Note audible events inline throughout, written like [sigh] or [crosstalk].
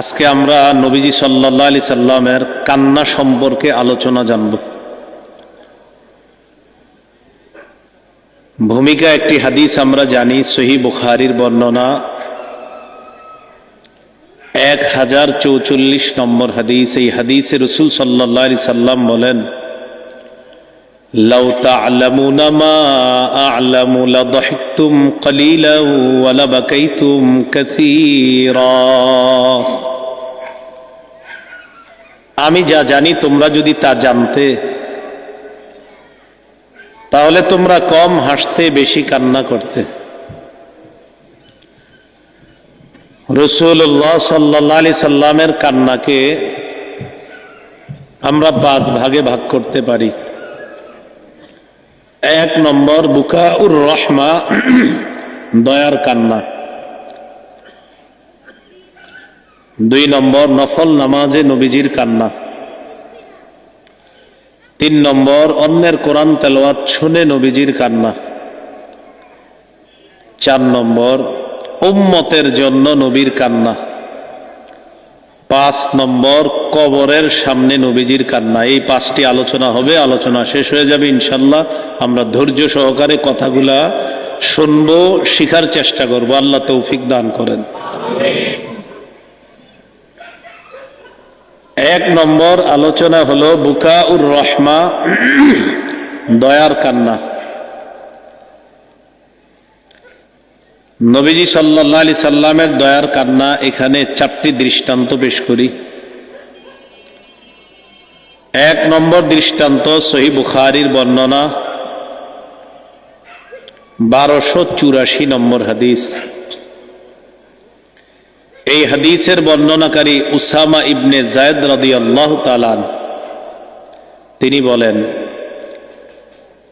আজকে আমরা নবীজি সাল্লাহ আলি সাল্লামের কান্না সম্পর্কে আলোচনা জানব। ভূমিকা একটি হাদিস আমরা জানি সহি বুখারির বর্ণনা। এক হাজার চৌচল্লিশ নম্বর হাদিস, এই হাদিসে রসুল সাল্লাহ আলি সাল্লাম বলেন لو تعلمون ما أعلم لضحكتم قليلا ولبكيتم كثيرا আমি যা জানি তোমরা যদি তা জানতে তাহলে তোমরা কম হাসতে বেশি কান্না করতে রসুল্লাহ সাল্লাহ আলি সাল্লামের কান্নাকে আমরা পাঁচ ভাগে ভাগ করতে পারি এক নম্বর বুকা উর রহমা, দয়ার কান্না। দুই নম্বর, নফল নামাজে নবীজির কান্না। তিন নম্বর, অন্যের কোরআন তেলোয়াত শুনে নবীজির কান্না। চার নম্বর, উম্মতের জন্য নবীর কান্না। পাঁচ নম্বর কবরের সামনে নবীজির কান্না। এই পাঁচটি আলোচনা হবে, আলোচনা শেষ হয়ে যাবে ইনশাল্লাহ আমরা ধৈর্য সহকারে কথাগুলা শুনব, শিখার চেষ্টা করব। আল্লাহ তৌফিক দান করেন। এক নম্বর আলোচনা হলো বুকা উর রহমা, দয়ার কান্না। নবীজি সাল্লাহ আলি সাল্লামের দয়ার কান্না এখানে চারটি দৃষ্টান্ত পেশ করি। এক নম্বর দৃষ্টান্ত সহি বুখারির বর্ণনা। বারোশো চুরাশি নম্বর হাদিস। এই হাদিসের বর্ণনাকারী উসামা ইবনে জায়দ রদি আল্লাহ তালান তিনি বলেন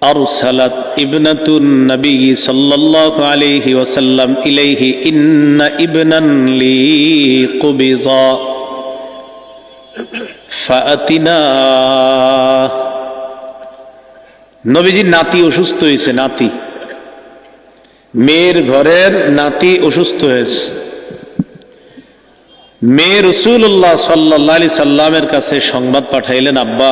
أرسلت ابنة النبي صلى الله عليه وسلم إليه إن ابنا لي قبضا فأتنا নবীজির নাতি অসুস্থ হয়েছে নাতি মেয়ের ঘরের নাতি অসুস্থ হয়েছে মেয়ে রসুল্লাহ সাল্লাহ আলি সাল্লামের কাছে সংবাদ পাঠাইলেন আব্বা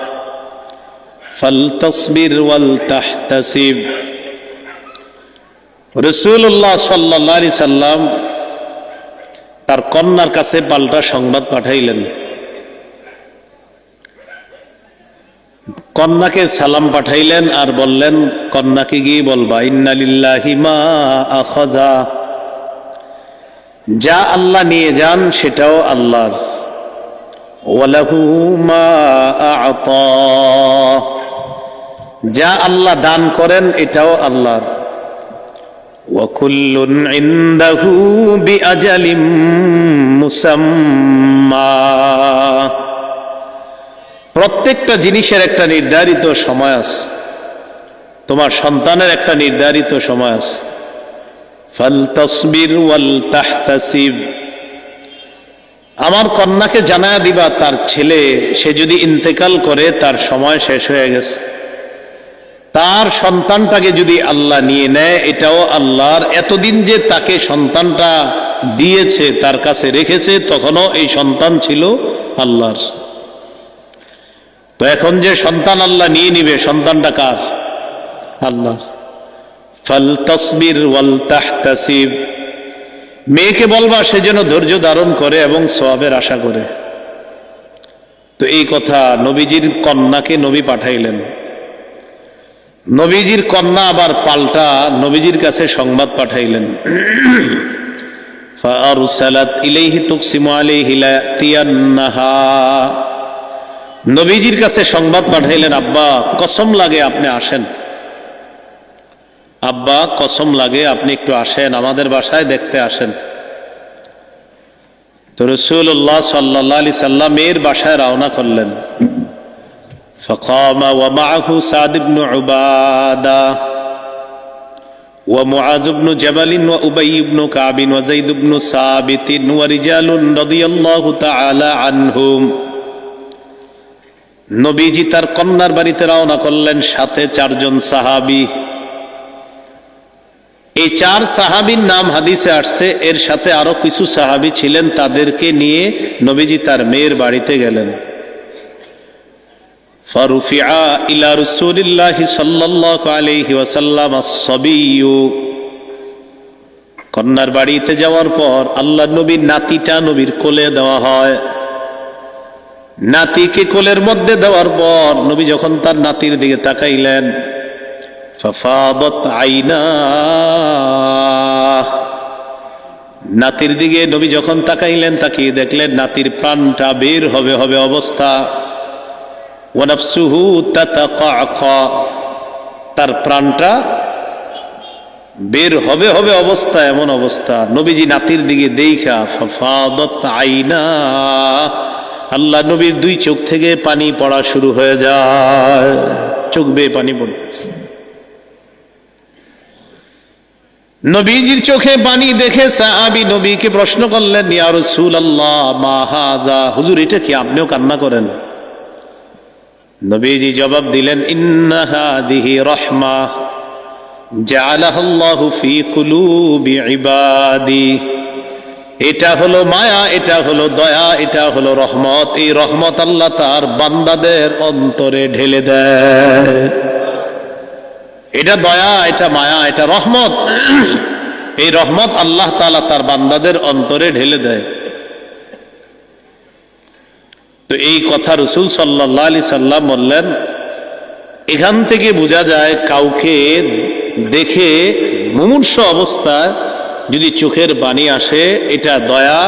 فلتصبر ولتحتسب রসুল্লাহ সাল্লি সাল্লাম তার কন্যার কাছে পাল্টা সংবাদ পাঠাইলেন কন্যাকে সালাম পাঠাইলেন আর বললেন কন্যাকে গিয়ে বলবা ইন্নালিল্লাহি মা আখজা যা আল্লাহ নিয়ে যান সেটাও আল্লাহর ওয়ালাহু মা আ'তা যা আল্লাহ দান করেন এটাও আল্লাহর। ওয়াকুল্লুন ইনদাহু বিআজালিম মুসাম্মা। প্রত্যেকটা জিনিসের একটা নির্ধারিত সময় আছে। তোমার সন্তানের একটা নির্ধারিত সময় আছে। ফাল তসবির ওয়াল তাহতাসিব। আমার কন্যাকে জানায় দিবা, তার ছেলে, সে যদি ইন্তেকাল করে, তার সময় শেষ হয়ে গেছে। তার সন্তানটাকে যদি আল্লাহ নিয়ে নেয়, এটাও আল্লাহর। এতদিন যে তাকে সন্তানটা দিয়েছে, তার কাছে রেখেছে, তখনও এই সন্তান ছিল আল্লাহর। তো এখন যে সন্তান আল্লাহ নিয়ে নিবে, সন্তানটা কার? আল্লাহ ফল তসবির মেয়েকে বলবা, সে যেন ধৈর্য ধারণ করে এবং সবাবের আশা করে। তো এই কথা নবীজির কন্যাকে নবী পাঠাইলেন। নবীজির কন্যা আবার পাল্টা নবীজির কাছে সংবাদ পাঠাইলেন। নবীজির কাছে সংবাদ পাঠাইলেন, আব্বা, কসম লাগে আপনি আসেন। আব্বা, কসম লাগে আপনি একটু আসেন, আমাদের বাসায় দেখতে আসেন। তো রসুল্লাহ সাল্লা আলি সাল্লাম এর বাসায় রওনা করলেন। فقام ومعه سعد بن عباده ومعاذ بن جبل وأبي بن كعب وزيد بن ثابت ورجال رضي الله تعالى عنهم নবীজি তার কন্যার বাড়িতে রওনা করলেন সাথে চারজন সাহাবি এই চার সাহাবির নাম হাদিসে আসছে এর সাথে আরো কিছু সাহাবি ছিলেন তাদেরকে নিয়ে নবীজি তার মেয়ের বাড়িতে গেলেন فرفع إلى رسول الله صلى الله عليه وسلم الصبي কন্যার বাড়িতে যাওয়ার পর আল্লাহ নবীর নাতিটা নবীর কোলে দেওয়া হয় নাতিকে কোলের মধ্যে দেওয়ার পর নবী যখন তার নাতির দিকে তাকাইলেন ফাফাদত আইনা নাতির দিকে নবী যখন তাকাইলেন তাকিয়ে দেখলেন নাতির প্রাণটা বের হবে হবে অবস্থা ওয়ানাফসুহু তার প্রাণটা বের হবে হবে অবস্থা, এমন অবস্থা। নবীজি নাতির দিকে ফাফাদত আইনা। আল্লাহ নবীর দুই চোখ থেকে পানি পড়া শুরু হয়ে যায়। চোখ বেয়ে পানি পড়তেছে নবীজির চোখে পানি দেখে সাহাবি নবীকে প্রশ্ন করলেন, ইয়া রাসূলুল্লাহ, মা হাযা? হুজুর, এটা কি আপনিও কান্না করেন? নবীজি জবাব দিলেন ইন্নাহাদিহি রহমা এটা হলো মায়া, এটা হলো দয়া, এটা হলো রহমত। এই রহমত আল্লাহ তার বান্দাদের অন্তরে ঢেলে দেয়। এটা দয়া, এটা মায়া, এটা রহমত। এই রহমত আল্লাহ তাআলা তার বান্দাদের অন্তরে ঢেলে দেয়। তো এই কথা রসুল সাল্লাহ আলি সাল্লাম বললেন, এখান থেকে বোঝা যায় কাউকে দেখে মুমূর্ষ অবস্থায় যদি চোখের বাণী আসে, এটা দয়া,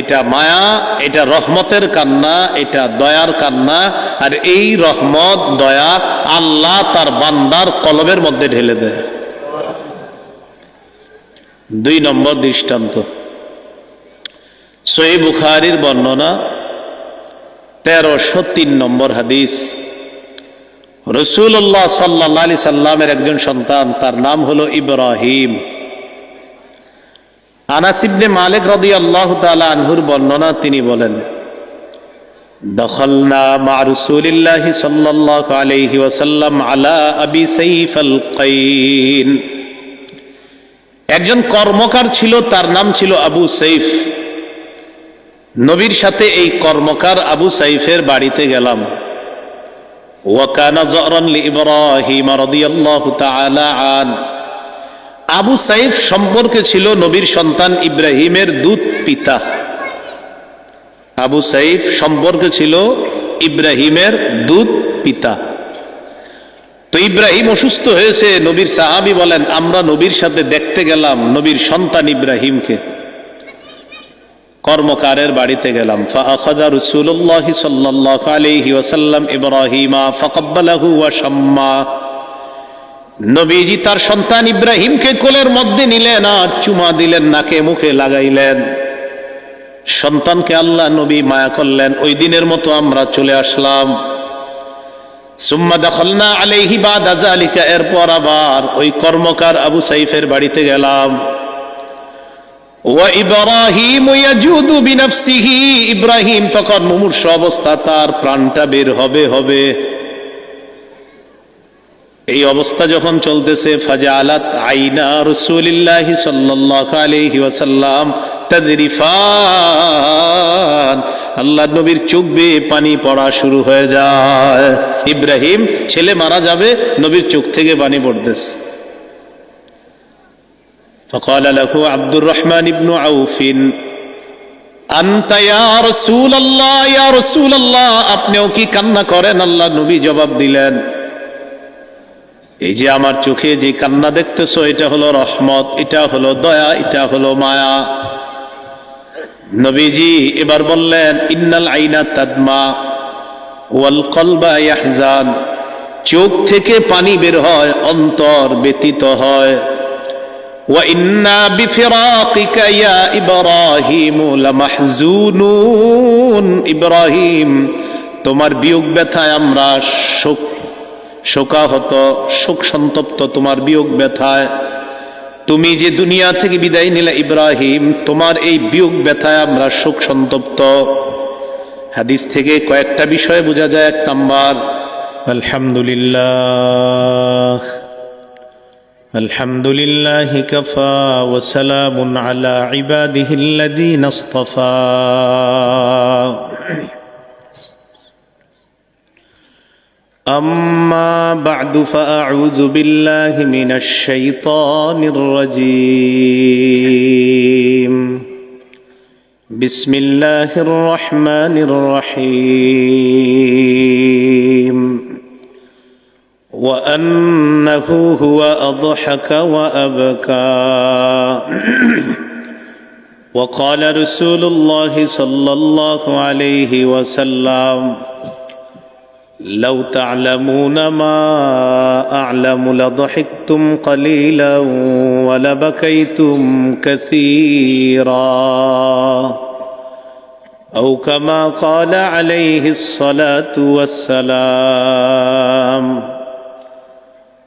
এটা মায়া, এটা রহমতের কান্না, এটা দয়ার কান্না, আর এই রহমত, দয়া আল্লাহ তার বান্দার কলমের মধ্যে ঢেলে দেয়। দুই নম্বর দৃষ্টান্ত। সই বুখারির বর্ণনা তেরোশো তিন নম্বর হাদিস। রসুল্লাহ সাল্লা আলি সাল্লামের একজন সন্তান, তার নাম হলো ইব্রাহিম। আনাসিবনে মালিক রদি আল্লাহ আনহুর বর্ণনা তিনি বলেন ওয়াসাল্লাম আবি একজন কর্মকার ছিল, তার নাম ছিল আবু সাইফ। নবীর সাথে এই কর্মকার আবু সাইফের বাড়িতে গেলাম। ওয়াকানা জরন আবু সাইফ সম্পর্কে ছিল নবীর সন্তান ইব্রাহিমের দুধ পিতা। আবু সাইফ সম্পর্কে ছিল ইব্রাহিমের দুধ পিতা। তো ইব্রাহিম অসুস্থ হয়েছে, নবীর সাহাবি বলেন, আমরা নবীর সাথে দেখতে গেলাম নবীর সন্তান ইব্রাহিমকে। কর্মকারের বাড়িতে গেলাম। ফাআখাযা রাসূলুল্লাহ সাল্লাল্লাহু আলাইহি ওয়াসাল্লাম ইব্রাহিমা ফাকাব্বালাহু ওয়া শাম্মা। নবীজি তার সন্তান ইব্রাহিমকে কোলের মধ্যে নিলেন আর চুমা দিলেন, নাকে মুখে লাগাইলেন। সন্তানকে আল্লাহ নবী মায়া করলেন। ওই দিনের মতো আমরা চলে আসলাম। সুম্মা দখলনা আলাইহি বাদা যালিকা। এরপর আবার ওই কর্মকার আবু সাইফের বাড়িতে গেলাম। ইব্রাহিম তখন মুমূর্ষ অবস্থা, তার প্রাণটা বের হবে হবে। এই অবস্থা যখন চলতেছে ফাজা আলাত আইনা রসুলিল্লাহি সাল্লাল্লাহু আলাইহি ওয়াসাল্লাম আল্লাহ নবীর চোখ বেয়ে পানি পড়া শুরু হয়ে যায়। ইব্রাহিম ছেলে মারা যাবে, নবীর চোখ থেকে পানি পড়তেছে। فقال له عبد الرحمن بن عوف أنت يا رسول الله يا رسول الله আপনিও কি কান্না করেন আল্লাহ নবী জবাব দিলেন এই যে আমার চোখে যে কান্না দেখতেছো এটা হলো রহমত এটা হলো দয়া এটা হলো মায়া নবীজি এবার বললেন ইন্নাল আইনা তাদমা ওয়াল কলবা ইয়াহজান চোখ থেকে পানি বের হয় অন্তর ব্যতীত হয় وإنا بفراقك يا إبراهيم لمحزونون ইব্রাহিম তোমার বিয়োগ ব্যথায় আমরা শোক শোকাহত শোক সন্তপ্ত তোমার বিয়োগ ব্যথায় তুমি যে দুনিয়া থেকে বিদায় নিলে ইব্রাহিম তোমার এই বিয়োগ ব্যথায় আমরা শোক সন্তপ্ত হাদিস থেকে কয়েকটা বিষয় বোঝা যায় এক নাম্বার আলহামদুলিল্লাহ الحمد لله كفى وسلام على عباده الذين اصطفى. أما بعد فأعوذ بالله من الشيطان الرجيم. بسم الله الرحمن الرحيم. وأنه هو أضحك وأبكى. [clears throat] وقال رسول الله صلى الله عليه وسلم لو تعلمون ما أعلم لضحكتم قليلا ولبكيتم كثيرا. أو كما قال عليه الصلاة والسلام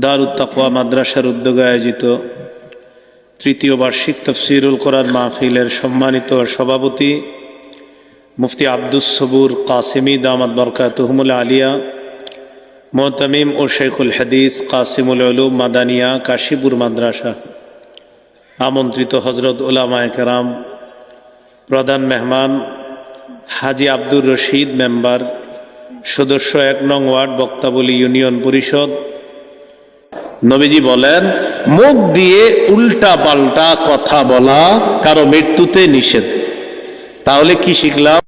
দারুত তাকওয়া মাদ্রাসার উদ্যোগে আয়োজিত তৃতীয় বার্ষিক তফসিরুল কোরআন মাহফিলের সম্মানিত সভাপতি মুফতি আব্দুস সবুর কাসিমি দামাদ বরকাতহমুল আলিয়া, মোহতামিম ও শেখুল হাদিস কাসিমুল উলুম মাদানিয়া কাশীপুর মাদ্রাসা, আমন্ত্রিত হজরত ওলামায় কেরাম প্রধান মেহমান হাজি আব্দুর রশিদ মেম্বার, সদস্য এক নং ওয়ার্ড বক্তাবলী ইউনিয়ন পরিষদ নবীজি বলেন মুখ দিয়ে উল্টা পাল্টা কথা বলা কারও মৃত্যুতে নিষেধ। তাহলে কি শিখলাম?